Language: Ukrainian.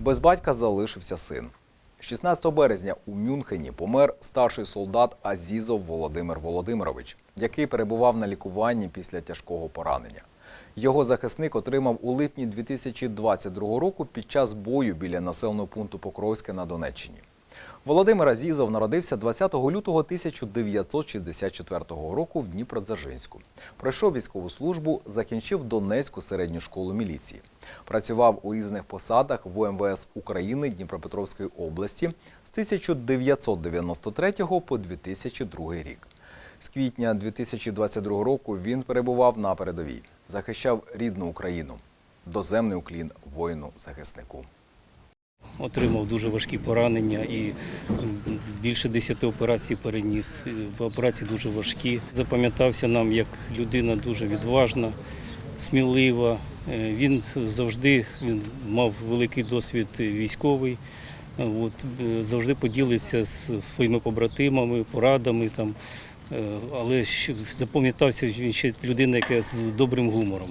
Без батька залишився син. 16 березня у Мюнхені помер старший солдат Азізов Володимир Володимирович, який перебував на лікуванні після тяжкого поранення. Його захисник отримав у липні 2022 року під час бою біля населеного пункту Покровське на Донеччині. Володимир Азізов народився 20 лютого 1964 року в Дніпродзержинську. Пройшов військову службу, закінчив Донецьку середню школу міліції. Працював у різних посадах в УМВС України Дніпропетровської області з 1993 по 2002 рік. З квітня 2022 року він перебував на передовій, захищав рідну Україну. Доземний уклін воїну-захиснику. Отримав дуже важкі поранення і більше 10 операцій переніс. Операції дуже важкі. Запам'ятався нам як людина дуже відважна, смілива. Е, Він завжди він мав великий досвід військовий. Е, От, е, завжди поділиться з своїми побратимами, порадами там. Е, Але запам'ятався він ще людина, яка з добрим гумором.